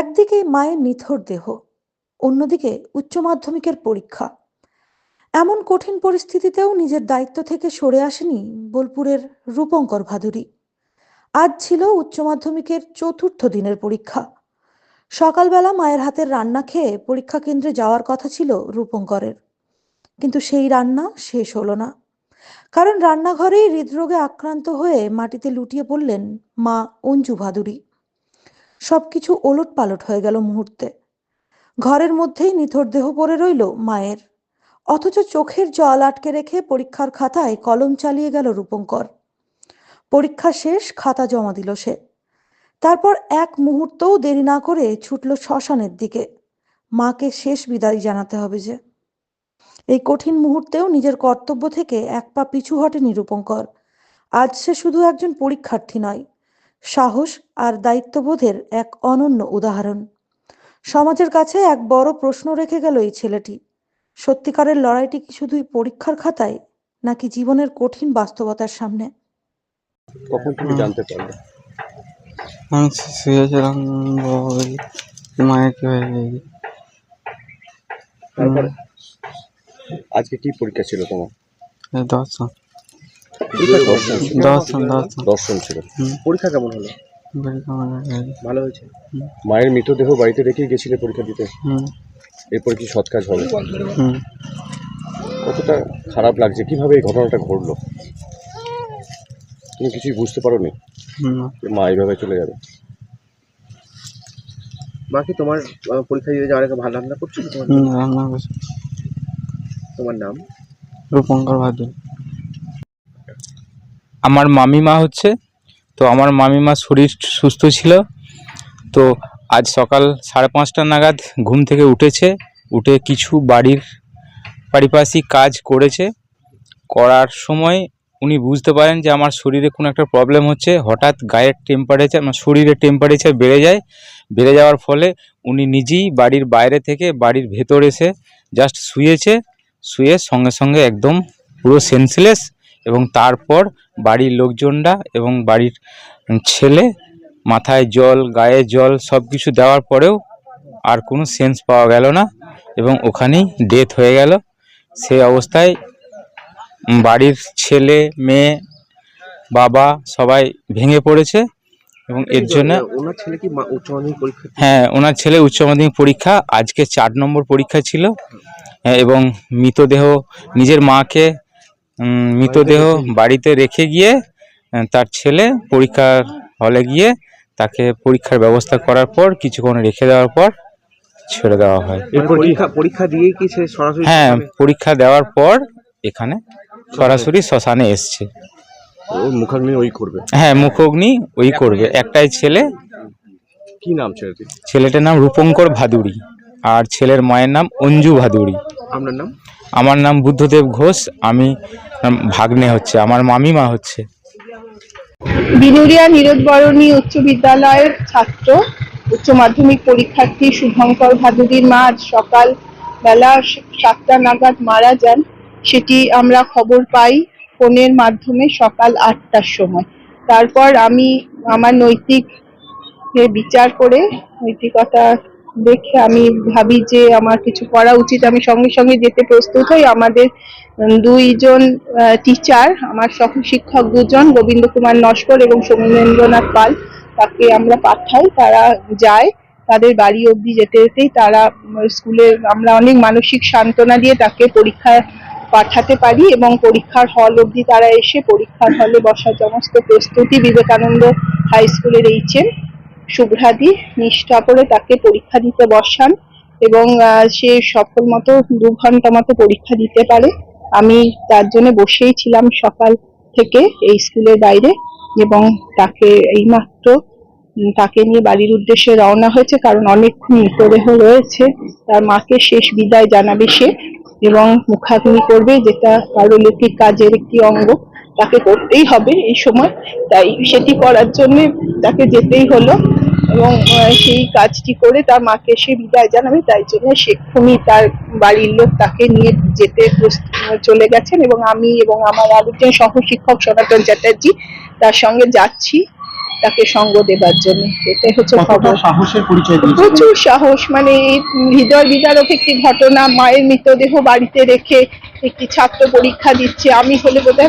একদিকে মায়ের নিথর দেহ, অন্যদিকে উচ্চ মাধ্যমিকের পরীক্ষা। এমন কঠিন পরিস্থিতিতেও নিজের দায়িত্ব থেকে সরে আসেনি বোলপুরের রূপঙ্কর ভাদুরী। আজ ছিল উচ্চ মাধ্যমিকের চতুর্থ দিনের পরীক্ষা। সকালবেলা মায়ের হাতের রান্না খেয়ে পরীক্ষা কেন্দ্রে যাওয়ার কথা ছিল রূপঙ্করের। কিন্তু সেই রান্না শেষ হলো না। কারণ রান্নাঘরেই হৃদরোগে আক্রান্ত হয়ে মাটিতে লুটিয়ে পড়লেন মা অঞ্জু ভাদুরী। সবকিছু ওলট পালট হয়ে গেল মুহূর্তে। ঘরের মধ্যেই নিথর দেহ পড়ে রইল মায়ের। অথচ চোখের জল আটকে রেখে পরীক্ষার খাতায় কলম চালিয়ে গেল রূপঙ্কর। পরীক্ষা শেষ, খাতা জমা দিল সে। তারপর এক মুহূর্তও দেরি না করে ছুটল শ্মশানের দিকে। মাকে শেষ বিদায় জানাতে হবে যে। এই কঠিন মুহূর্তেও নিজের কর্তব্য থেকে এক পা পিছু হটেনি রূপঙ্কর। আজ সে শুধু একজন পরীক্ষার্থী নয় সাহস আর দায়িত্ববোধের এক অনন্য উদাহরণ। সমাজের কাছে এক বড় প্রশ্ন রেখে গেল এই ছেলেটি। সত্যিকারের লড়াইটি কি শুধুই পরীক্ষার খাতায় নাকি জীবনের কঠিন বাস্তবতার সামনে? কখন তুমি জানতে পারলে? আমি শুয়েছিলাম ওই মায়ের কি হয়ে গেছে তারপরে? আজকে কি পরীক্ষা ছিল তোমার? দর্শন দর্শন ছিল। দর্শন দর্শন। দর্শন ছিল। পরীক্ষা কেমন হলো? ভালো হয়েছে? মায়ের মৃতদেহ বাড়িতে রেখেই গেছিলে পরীক্ষা দিতে? এরপর কি সৎ কাজ হবে? কতটা খারাপ লাগছে? কীভাবে এই ঘটনাটা ঘটলো? তুমি কিছুই বুঝতে পারো নি হুম মা এইভাবে চলে যাবে। বাকি তোমার পরীক্ষা দিতে যাওয়ার আগে ভালো রান্না করছ তোমার? হুম রান্না করছে তোমার নাম? রূপঙ্কর ভাদুরী আমার মামিমা হচ্ছে, তো আমার মামিমা শরীর সুস্থ ছিল, তো আজ সকাল সাড়ে পাঁচটা নাগাদ ঘুম থেকে উঠেছে, উঠে কিছু বাড়ির পারিপার্শ্বিক কাজ করেছে। করার সময় উনি বুঝতে পারেন যে আমার শরীরে কোনো একটা প্রবলেম হচ্ছে, হঠাৎ গায়ের টেম্পারেচার আমার শরীরের টেম্পারেচার বেড়ে যায়। বেড়ে যাওয়ার ফলে উনি নিজেই বাড়ির বাইরে থেকে বাড়ির ভেতর এসে জাস্ট শুয়েছে, শুয়ে সঙ্গে সঙ্গে একদম পুরো সেন্সলেস এবং তারপর বাড়ির লোকজনরা এবং বাড়ির ছেলে মাথায় জল গায়ে জল সব কিছু দেওয়ার পরেও আর কোনো সেন্স পাওয়া গেল না এবং ওখানেই ডেথ হয়ে গেল। সেই অবস্থায় বাড়ির ছেলে মেয়ে বাবা সবাই ভেঙে পড়েছে এবং এর জন্য ওনার ছেলে কি উচ্চ মাধ্যমিক পরীক্ষা হ্যাঁ ওনার ছেলে উচ্চ মাধ্যমিক পরীক্ষা আজকে চার নম্বর পরীক্ষা ছিল। হ্যাঁ, এবং মৃতদেহ নিজের মাকে মৃতদেহ বাড়িতে রেখে গিয়ে তার ছেলে পরীক্ষার হলে গিয়ে তাকে পরীক্ষার ব্যবস্থা করার পর কিছুক্ষণ রেখে দেওয়ার পর ছেড়ে দেওয়া হয়। মানে পরীক্ষা পরীক্ষা দিয়েই কি সরাসরি হ্যাঁ পরীক্ষা দেওয়ার পর এখানে সরাসরি শ্মশানে এসছে। মুখাগ্নি ওই করবে? হ্যাঁ মুখগ্নি ওই করবে। একটাই ছেলে। কি নাম ছেলেটি ছেলেটার নাম রূপঙ্কর ভাদুরী আর ছেলের মায়ের নাম অঞ্জু ভাদুরী আপনার নাম? আমার নাম বুদ্ধদেব ঘোষ, আমি ভাগ্নে হচ্ছে, আমার মামিমা হচ্ছে। বিনুরিয়া নীরদবরণী উচ্চ বিদ্যালয়ের ছাত্র, উচ্চ মাধ্যমিক পরীক্ষার্থী শুভঙ্কর ভাদুরীর মা আজ সকাল বেলা সাতটা নাগাদ মারা যান। সেটি আমরা খবর পাই ফোনের মাধ্যমে সকাল আটটার সময়। তারপর আমি আমার নৈতিক বিচার করে নৈতিকতা দেখে আমি ভাবি যে আমার কিছু করা উচিত। আমি সঙ্গে সঙ্গে যেতে প্রস্তুত হই। আমাদের দুইজন টিচার আমার সহ শিক্ষক দুজন, গোবিন্দ কুমার নস্কর এবং সৌমেন্দ্রনাথ পাল, তাকে আমরা পাঠাই। তারা যায়। তাদের বাড়ি অবধি যেতে যেতেই তারা স্কুলে আমরা অনেক মানসিক সান্ত্বনা দিয়ে তাকে পরীক্ষায় পাঠাতে পারি এবং পরীক্ষার হল অবধি তারা এসে পরীক্ষার হলে বসার সমস্ত প্রস্তুতি বিবেকানন্দ হাই স্কুলের এইচএম। শুভ্রাদি নিষ্ঠা করে তাকে পরীক্ষা দিতে বসান এবং সে সফল মতো দু ঘণ্টা মতো পরীক্ষা দিতে পারে। আমি তার জন্য বসেই ছিলাম সকাল থেকে এই স্কুলের বাইরে এবং তাকে এইমাত্র তাকে নিয়ে বাড়ির উদ্দেশ্যে রওনা হয়েছে কারণ অনেকক্ষণ মৃতদেহ রয়েছে। তার মাকে শেষ বিদায় জানাবে সে এবং মুখাগ্নি করবে যেটা কারও পারলৌকিক কাজের একটি অঙ্গ। তাকে করতেই হবে এই সময়। তাই সেটি করার জন্য তাকে যেতেই হলো। এবং সেই কাজটি করে তার মাকে সে বিদায় জানাবে। তাই জন্য সেক্ষুনি তার বাড়ির লোক তাকে নিয়ে যেতে চলে গেছেন এবং আমি এবং আমার আরেকজন সহ শিক্ষক সনাতন চ্যাটার্জি তার সঙ্গে যাচ্ছি তাকে সঙ্গ দেবার জন্য। এটাই হচ্ছে খবর। সাহসের পরিচয় প্রচুর সাহস মানে হৃদয় বিদারক একটি ঘটনা মায়ের মৃতদেহ বাড়িতে রেখে একটি ছাত্র পরীক্ষা দিচ্ছে। আমি হলে বোধহয়